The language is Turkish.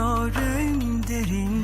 Düşünüyorum derin.